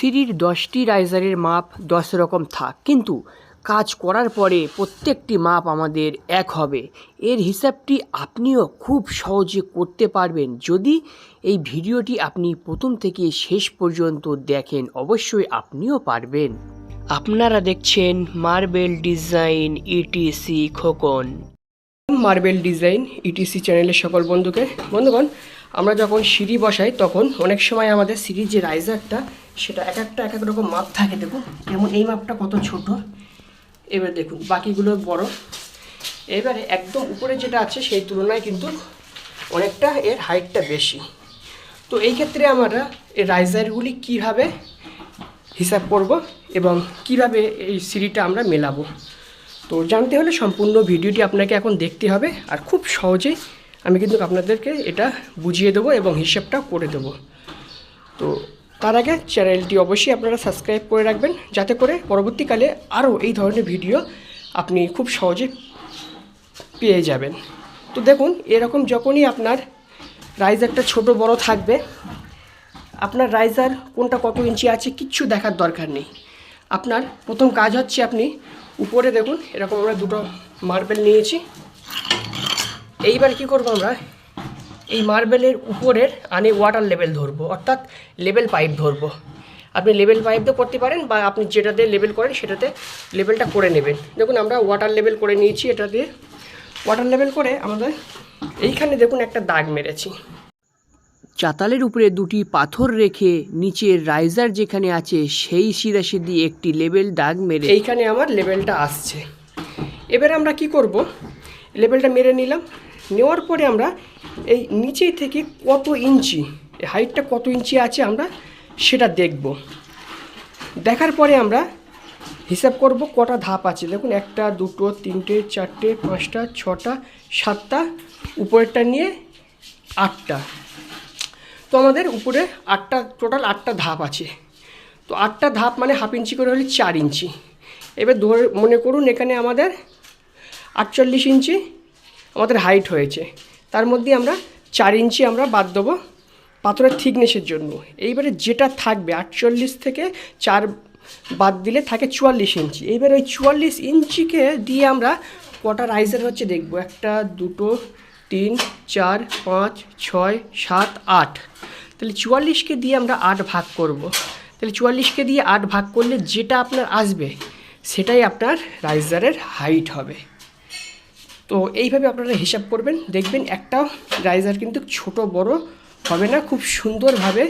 সিঁড়ির দশটি রাইজারের মাপ দশ রকম থাক, কিন্তু কাজ করার পরে প্রত্যেকটি মাপ আমাদের এক হবে। এর হিসাবটি আপনিও খুব সহজে করতে পারবেন। যদি এই ভিডিওটি আপনি প্রথম থেকে শেষ পর্যন্ত দেখেন, অবশ্যই আপনিও পারবেন। আপনারা দেখছেন marble design ETC Khokon. Marble design ETC চ্যানেলের সকল বন্ধুকে, বন্ধুগণ, আমরা যখন সিঁড়ি বসাই, তখন অনেক সময় আমাদের সিঁড়ির যে রাইজারটা সেটা এক একটা, এক এক রকম মাপ থাকে, দেখুন। যেমন এই মাপটা কত ছোট। এবার দেখুন, বাকিগুলো বড়। এবারে একদম উপরে যেটা আছে, সেই তুলনায় কিন্তু অনেকটা এর হাইটটা বেশি। তো এই ক্ষেত্রে আমরা এই রাইজারগুলি কীভাবে হিসাব করব এবং কীভাবে এই সিঁড়িটা আমরা মেলাবো? তো জানতে হলে সম্পূর্ণ ভিডিওটি আপনাকে এখন দেখতে হবে আর খুব সহজেই আমি কিন্তু আপনাদেরকে এটা বুঝিয়ে দেবো এবং হিসেবটা করে দেবো। তো তার আগে চ্যানেলটি অবশ্যই আপনারা সাবস্ক্রাইব করে রাখবেন, যাতে করে পরবর্তীকালে আরও এই ধরনের ভিডিও আপনি খুব সহজে পেয়ে যাবেন। তো দেখুন, এরকম যখনই আপনার রাইজারটা ছোট বড় থাকবে, আপনার রাইজার কোনটা কত ইঞ্চি আছে কিচ্ছু দেখার দরকার নেই। আপনার প্রথম কাজ হচ্ছে আপনি উপরে দেখুন, এরকম আমরা দুটো মার্বেল নিয়েছি। এইবার কি করব আমরা? এই মার্বেলের উপরের আনে ওয়াটার লেভেল ধরবো অর্থাৎ লেভেল পাইপ ধরবো। আপনি লেভেল পাইপ দিয়ে করতে পারেন বা আপনি যেটাতে লেভেল করেন সেটাতে লেভেলটা করে নেবেন। দেখুন আমরা ওয়াটার লেভেল করে নিয়েছি এটা দিয়ে ওয়াটার লেভেল করে আমাদের এইখানে দেখুন একটা দাগ মেরেছি। চাতালের উপরে দুটি পাথর রেখে নিচের রাইজার যেখানে আছে সেই সিধাসিধি একটি লেভেল দাগ মেরে এইখানে আমার লেভেলটা আসছে। এবার আমরা কি করব? লেভেলটা মেরে নিলাম। নেওয়ার পরে আমরা এই নিচে থেকে কত ইঞ্চি? হাইটটা কত ইঞ্চি আছে আমরা সেটা দেখব। দেখার পরে আমরা হিসাব করব কটা ধাপ আছে। দেখুন, একটা, দুটো, তিনটে, চারটে, পাঁচটা, ছটা, সাতটা, উপরেরটা নিয়ে আটটা। তো আমাদের উপরে আটটা, টোটাল আটটা ধাপ আছে। তো আটটা ধাপ মানে হাফ ইঞ্চি করে হলে চার ইঞ্চি। এবার ধরে মনে করুন এখানে আমাদের আটচল্লিশ ইঞ্চি আমাদের হাইট হয়েছে। তার মধ্যে আমরা চার ইঞ্চি আমরা বাদ দেবো পাথরের থিকনেসের জন্য। এইবারে যেটা থাকবে আটচল্লিশ থেকে চার বাদ দিলে থাকে চুয়াল্লিশ ইঞ্চি। এইবার ওই চুয়াল্লিশ ইঞ্চিকে দিয়ে আমরা কটা রাইজার হচ্ছে দেখব? একটা, দুটো, তিন, চার, পাঁচ, ছয়, সাত, আট। তাহলে চুয়াল্লিশকে দিয়ে আমরা আট ভাগ করব। তাহলে চুয়াল্লিশকে দিয়ে আট ভাগ করলে যেটা আপনার আসবে, সেটাই আপনার রাইজারের হাইট হবে। তো এইভাবে আপনারা হিসাব করবেন। দেখবেন একটা রাইজার কিন্তু ছোট, বড় হবে না, খুব সুন্দরভাবে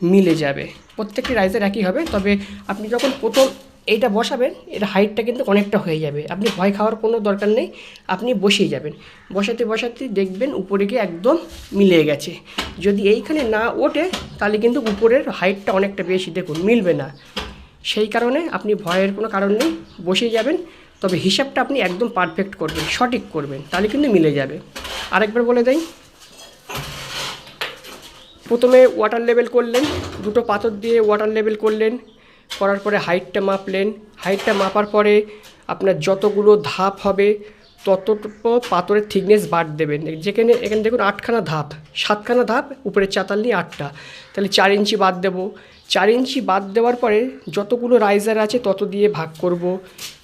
মিলে যাবে। প্রত্যেকটি রাইজার একই হবে, তবে আপনি যখন প্রথম এইটা বসাবেন, এর হাইটটা কিন্তু অনেকটা হয়ে যাবে। আপনি ভয় খাওয়ার কোনো দরকার নেই, আপনি বসিয়ে যাবেন। বসাতে বসাতে দেখবেন উপরে গিয়ে একদম মিলে গেছে। যদি এইখানে না ওঠে, তাহলে কিন্তু উপরের হাইটটা অনেকটা বেশি, দেখুন, মিলবে না। সেই কারণে আপনি ভয়ের কোনো কারণ নেই, বসিয়ে যাবেন। তবে হিসাবটা আপনি একদম পারফেক্ট করবেন, সঠিক করবেন, তাহলে কিন্তু মিলে যাবে। আরেকবার বলে দেয় প্রথমে ওয়াটার লেভেল করলেন, দুটো পাথর দিয়ে ওয়াটার লেভেল করলেন, করার পরে হাইটটা মাপলেন হাইটটা মাপার পরে আপনার যতগুলো ধাপ হবে ততটুকু পাথরের থিকনেস বাড় দেবেন। যেখানে এখানে দেখুন আটখানা ধাপ। সাতখানা ধাপ, উপরে চাতাল নিয়ে আটটা। তাহলে চার ইঞ্চি বাদ দেবো। চার ইঞ্চি বাদ দেওয়ার পরে যতগুলো রাইজার আছে তত দিয়ে ভাগ করব।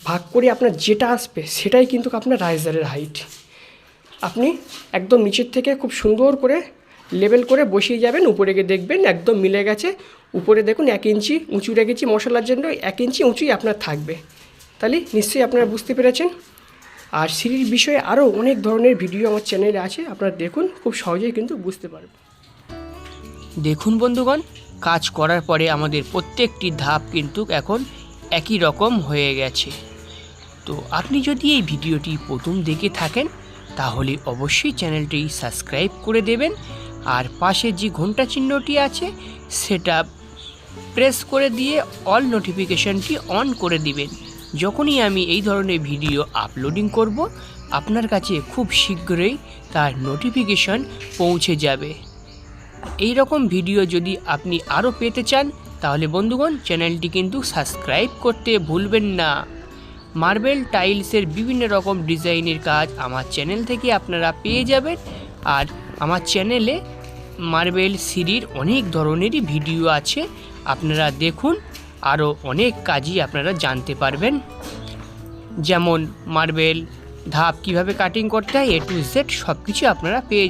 ভাগ করে আপনার যেটা আসবে সেটাই কিন্তু আপনার রাইজারের হাইট আপনি একদম নিচের থেকে খুব সুন্দর করে লেবেল করে বসিয়ে যাবেন, উপরে গিয়ে দেখবেন একদম মিলে গেছে। উপরে দেখুন এক ইঞ্চি উঁচু রেখেছি মশলার জন্য, এক ইঞ্চি উঁচুই আপনার থাকবে। তাহলে নিশ্চয়ই আপনারা বুঝতে পেরেছেন। আর সিঁড়ির বিষয়ে আরও অনেক ধরনের ভিডিও আমার চ্যানেলে আছে, আপনারা দেখুন, খুব সহজেই কিন্তু বুঝতে পারবেন। দেখুন বন্ধুগণ, কাজ করার পরে আমাদের প্রত্যেকটি ধাপ কিন্তু এখন একই রকম হয়ে গেছে। তো আপনি যদি এই ভিডিওটি প্রথম দেখে থাকেন, তাহলে অবশ্যই চ্যানেলটি সাবস্ক্রাইব করে দেবেন, আর পাশে যে ঘণ্টা চিহ্নটি আছে, সেটা প্রেস করে দিয়ে অল নোটিফিকেশনটি অন করে দিবেন। যখনই আমি এই ধরনের ভিডিও আপলোডিং করব, আপনার কাছে খুব শীঘ্রই তার নোটিফিকেশন পৌঁছে যাবে। এই রকম ভিডিও যদি আপনি আরও পেতে চান, তাহলে বন্ধুগণ, চ্যানেলটি কিন্তু সাবস্ক্রাইব করতে ভুলবেন না। মার্বেল টাইলসের বিভিন্ন রকম ডিজাইনের কাজ আমার চ্যানেল থেকে আপনারা পেয়ে যাবেন। আর আমার চ্যানেলে মার্বেল সিরির অনেক ধরনেরই ভিডিও আছে। আপনারা দেখুন আরও অনেক কাজই আপনারা জানতে পারবেন। যেমন মার্বেল, ধাপ কীভাবে কাটিং করতে হয় এ টু জেড সব কিছু আপনারা পেয়ে